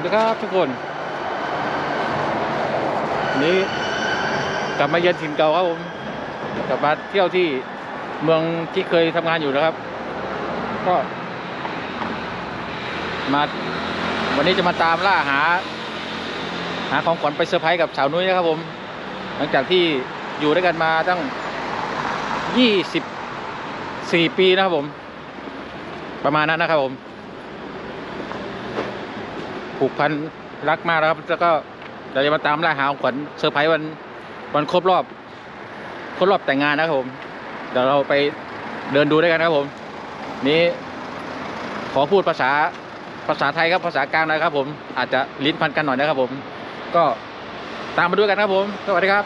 สวัสดีครับทุกคนวันนี้กลับมาเยือนถิ่นเก่าครับผมกลับมาเที่ยวที่เมืองที่เคยทำงานอยู่นะครับ ก็มาวันนี้จะมาตามล่าหา หาของขวัญไปเซอร์ไพรส์กับสาวนุ้ยนะครับผม หลังจากที่อยู่ด้วยกันมาตั้งยี่สิบสี่ปีนะครับผม ประมาณนั้นนะครับผม ผูกพันรักมากนะครับ แล้วก็เราจะมาตามล่าหาของขวัญเซอร์ไพรส์วันวันครบรอบ ครบรอบแต่งงานนะครับผม เดี๋ยวเราไปเดินดูด้วยกันนะครับผม นี้ขอพูดภาษาภาษาไทยครับภาษากลางนะครับ ผมอาจจะลิ้นพันกันหน่อยนะครับ ผม ก็ตามมาด้วยกันครับผมสวัสดีครับ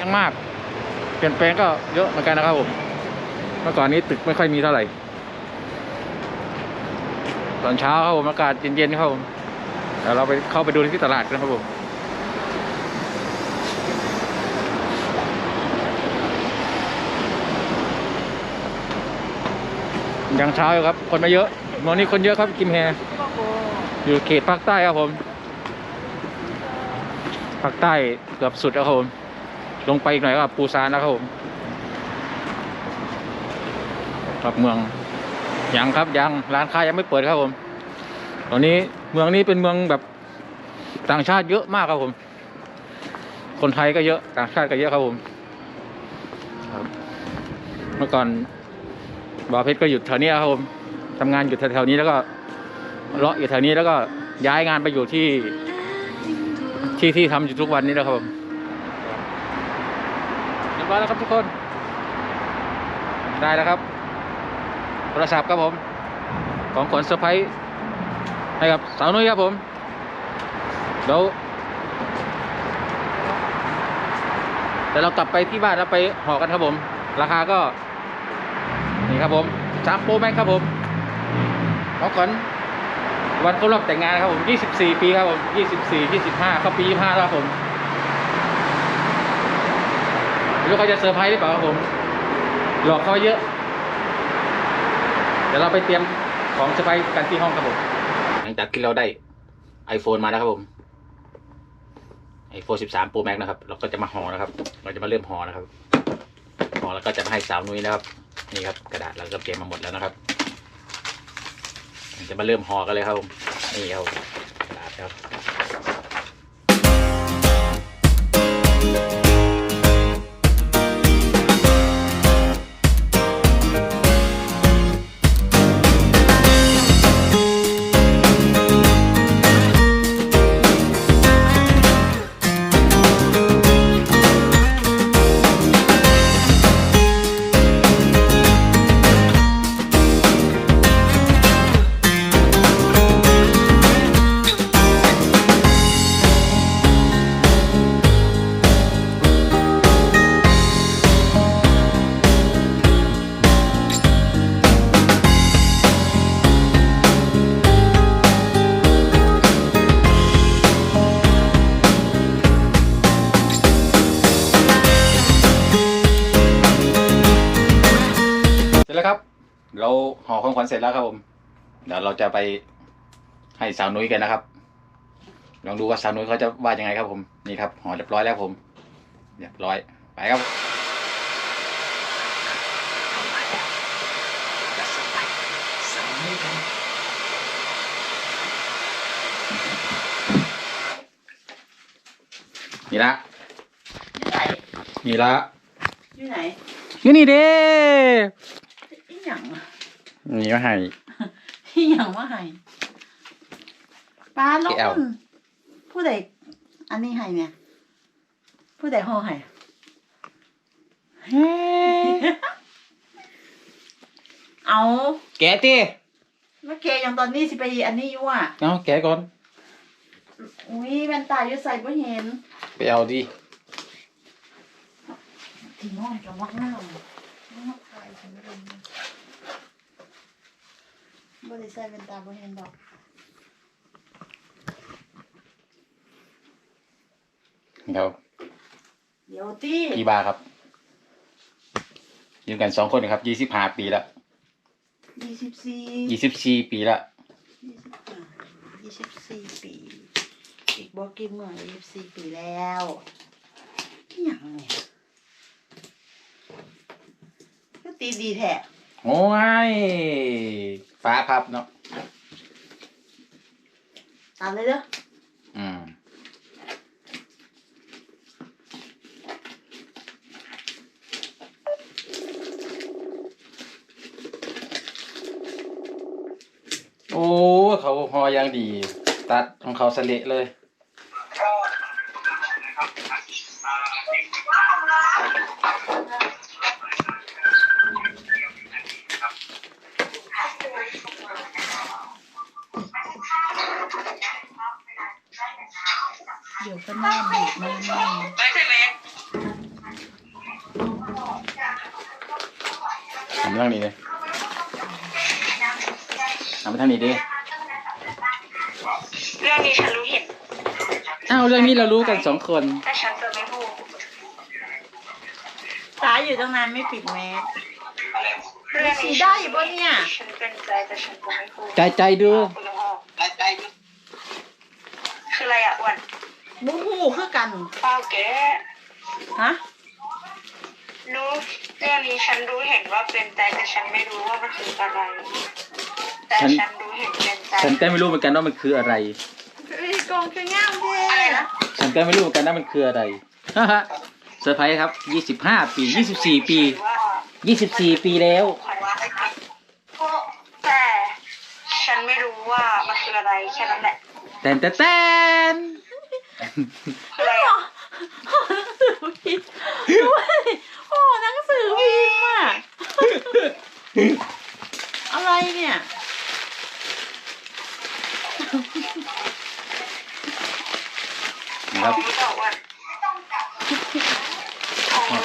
ยังมาก เปลี่ยนแปลงก็เยอะเหมือนกันนะครับผมเมื่อก่อนนี้ตึกไม่ค่อยมีเท่าไหร่ ตอนเช้าครับผมอากาศเย็นๆครับผมเดี๋ยวเราไปเข้าไปดูที่ตลาดกันครับผมยังเช้าอยู่ครับ คนม่เยอะเมื่อนี้คนเยอะครับกิมแฮอยู่เขตภาคใต้ครับผมภาคใต้เกือบสุดแล้วครับผมลงไปอีกหน่อยก็ปูซานแล้วครับผมครับเมือง ยังครับยังร้านค้ายังไม่เปิดครับผม ตอนนี้เมืองนี้เป็นเมืองแบบต่างชาติเยอะมากครับผม คนไทยก็เยอะต่างชาติก็เยอะครับผมเมื่อก่อนบาเพชรก็อยู่แถวนี้ครับผมทำงานอยู่แถวๆนี้แล้วก็เลาะอยู่แถวนี้แล้วก็ย้ายงานไปอยู่ที่ ที่ที่ทำอยู่ทุกวันนี้แล้วครับผมเรียบร้อยแล้วครับทุกคน ได้แล้วครับ โทรศัพท์ครับผม ของขวัญเซอร์ไพรส์ให้กับสาวนุ้ยครับผมเดี๋ยวเดี๋ยวเรากลับไปที่บ้านแล้วไปห่อกันครับผม ราคาก็ นี่ครับผมสามโปรแม็กครับผมของขวัญวันครบรอบแต่งงานครับผม 24 ปีครับผม 24 25 เข้าปี 25 แล้วครับผมไม่รู้เขาจะเซอร์ไพรส์หรือเปล่าครับผม หลอกเขาเยอะ เดี๋ยวเราไปเตรียมของจะไปกันที่ห้องครับผม หลังจากที่เราได้ iPhone มาแล้วครับผม iPhone 13 Pro Max นะครับ เราก็จะมาห่อนะครับ เราจะมาเริ่มห่อนะครับห่อแล้วก็จะมาให้สาวนุ้ยนะครับ นี่ครับกระดาษเราก็เตรียมมาหมดแล้วนะครับ จะมาเริ่มห่อกันเลยครับผม นี่ครับกระดาษครับ สร็จแล้วครับ เราห่อของขวัญเสร็จแล้วครับผมเดี๋ยวเราจะไปให้สาวนุ้ยกันนะครับ ลองดูว่าสาวนุ้ยเขาจะว่ายังไงครับ ผมนี่ครับห่อเรียบร้อยแล้วครับผมเรียบร้อยไปครับนี่ละไหนนี่ละอยู่ไหนนี่นี่เด้ อีหยังอะนี่มาให้อีหยังว่าให้ปลาลงแก้วผู้ใดอันนี้ให้เนี่ย ผู้ใดห่อให้เฮ้เอาแกะตีเมื่อเกยังตอนนี้สิไปอันนี้อยู่อะเอาแกะก่อนอุ้ยแว่นตาอยู่ใส่บ่เห็น ไปเอาดิทีน้อยกับวักหน้ามาถ่ายฉันไม่รู้ บ่ได้ใส่แว่นตาบ่เห็นดอกเดี๋ยวเดี๋ยวตีกี่บาทครับอยู่กันสองคนครับยี่สิบห้าปีละยี่สิบสี่ยี่สิบสี่ปีละยี่สิบห้ายี่สิบสี่ปี อีกบอกกี่เมื่อยี่สิบสี่ปีแล้วอหย่างเนี่ยก็ตีดีแท้โอ้ยฟ้าพับเนาะตามเลยเด้ออืมโอ้เขาหอยังดี ตัดของเขาสะเละเลย ดี๋ยวก็น้าบูดแน่ไม่ใช่เล็กทำเรื่องนี้เลยทำไปทางนี้ดิเรื่องนี้ฉันรู้เห็นอ้าวเรื่องนี้เรารู้กันสองคนแต่ฉันจะไม่พูดตาอยู่ตั้งนานไม่ปิดแมสเรื่องสีนี้ได้อยู่ปะเนี่ยฉันเป็นใจแต่ฉันจะไม่พูดใจใจดูคุณพ่อใจคืออะไรอะอ้วน บูฮูคือกันเปล่าแกฮะรู้เรื่องนี้ฉันรู้เห็นว่าเป็นใจแต่ฉันไม่รู้ว่ามันคืออะไร แต่ฉัน ฉันรู้เห็นเป็นใจฉันก็ไม่รู้เหมือนกันว่ามันคืออะไรเฮ้ยกองคืองามเท่อะไรนะฉันก็ไม่รู้เหมือนกันว่ามันคืออะไรฮ่าฮ่าเซอร์ไพรส์ครับยี่สิบห้าปียี่สิบสี่ปี ว่ายี่สิบสี่ปีแล้ว ขวัญว่าแต่ฉันไม่รู้ว่ามันคืออะไรแค่นั้นแหละ แตนแตนแตนคื ออะไรอะห่อหนังสือพิมพ์ด้วยห่อหนังสือพิมพ์อะ อะไรเนี่ย นะครับรู้เปล่าอ้วน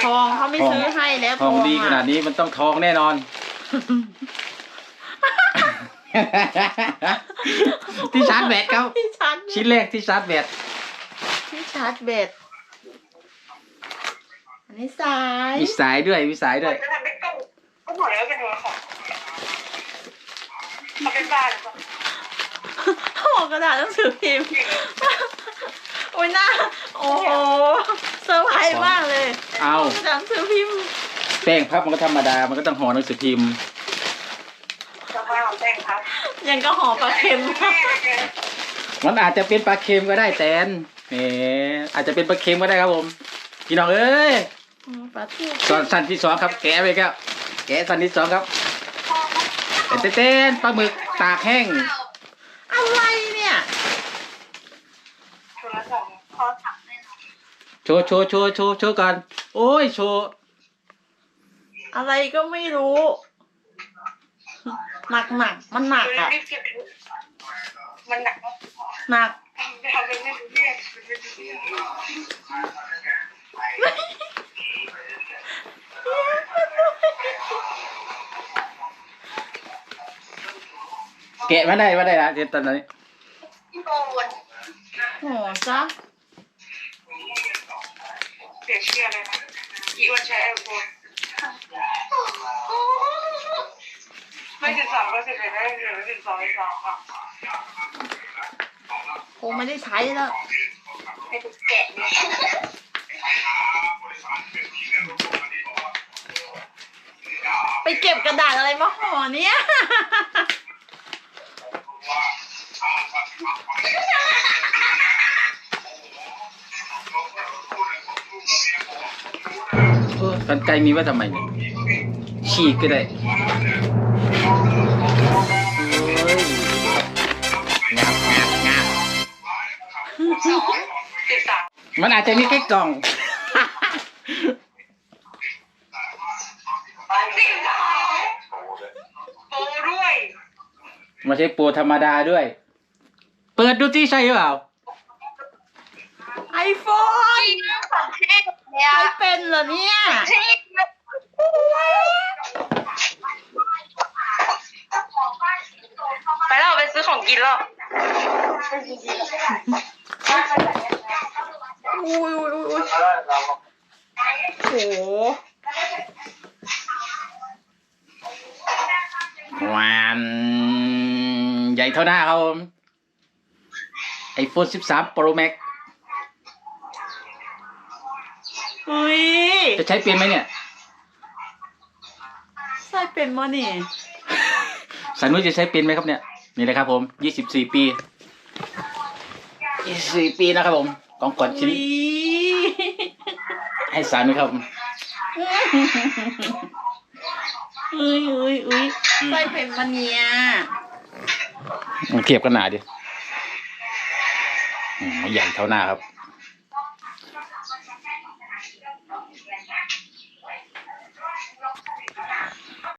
ทองเขาไม่ซื้อให้แล้วทองดีขะนาดนี้มันต้องทองแน่นอน ที่ชาร์จแบตครับที่ชาร์จชิ้นแรกที่ชาร์จแบต ที่ชาร์จเบ็ดอันนี้สาย มีสายด้วยมีสายด้วย จะทำเป็นกล้องก็บอกแล้วว่าเป็นโทรศัพท์เขาเป็นบ้าหรือเปล่าห่อกระดาษหนังสือพิมพ์ โอ้ยหน้า โอ้โหเซอร์ไพรส์มากเลยเอากระดาษหนังสือพิมพ์ แป้งพับมันก็ธรรมดา มันก็ต้องห่อหนังสือพิมพ์ จะมาของแต่งครับยังก็ห่อปลาเค็มมันอาจจะเป็นปลาเค็มก็ได้แตน นี่อาจจะเป็นปลาเค็มก็ได้ครับผมพี่น้องเอ้ยปลาทูตอนสั้นที่สองครับ แกะไปครับแกะสั้นที่สองครับเต้นเต้นปลาหมึกตากแห้งอะไรเนี่ยโทรศัพท์โทรศัพท์แน่นอนโชว์โชว์โชว์โชว์โชว์ก่อนโอ้ยโชว์อะไรก็ไม่รู้หนักหนักมันหนักอะรีบเก็บมันหนักมากหนักไปทำ เป็นไม่รู้เรื่องเป็นไม่รู้เรื่องแกะมาได้มาได้ละเดี๋ยวตอนนี้โอนห่อซะเดี๋ยวเชื่อเลยนะอีวันใช้ไอโฟนไม่ถึงสองก็สิบเลยได้เหลือถึงสองอีกสองอะ คงไม่ได้ใช้แล้ว ให้ดูแกะเนี่ยไปเก็บกระดาษอะไรมาห่อเนี่ยเออกันไกลมีไว้ทำไมเนี่ยฉีกก็ได้ มมันอาจจะมีแค่กล่องสิบสองโปด้วยไม่ใช่โปรธรรมดาด้วย เปิดดูที่ใช่หรือเปล่า ไอโฟนจริงของเท่เนี่ย ใช้เป็นเหรอเนี่ยเท่ไปแล้วไปซื้อของกินแล้ว อุ้ยอุ้ยอุ้ยอุ้ยโหหวานใหญ่เท่าหน้าครับผม iPhone 13 Pro Max อุ้ยจะใช้เป็นไหมเนี่ยใส่เป็นมอนี่สันนุ้ยจะใช้เป็นไหมครับเนี่ย นี่เลยครับผม 24 ปี 24 ปีนะครับผม ของขวัญชิ้นอุ้ยให้สารนุ้ยครับ อุ้ยอุ้ยอุ้ยใส่เป็นมะเนี่ยเทียบกันหนาดิอืมใหญ่เท่าหน้าครับ